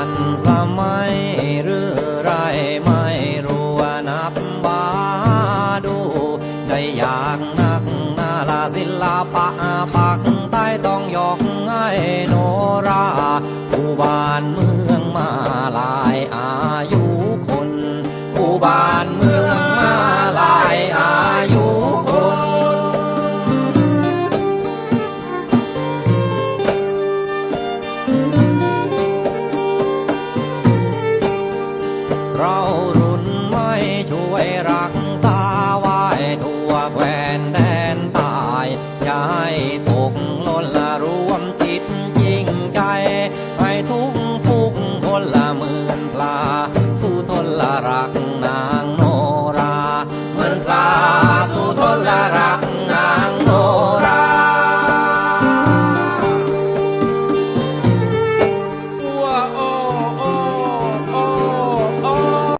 ันสมัยหรือไรไม่รู้ว่านับบาดู ได้อยากนักนาลาศิลปะปักใต้ต้องยกให้โนราผู้บานเมืองมาลายอายุคนผู้บานเมือง เรารุ่นไม่ช่วยรักษาไว้ทั่วแควนแดนตายย่าให้ต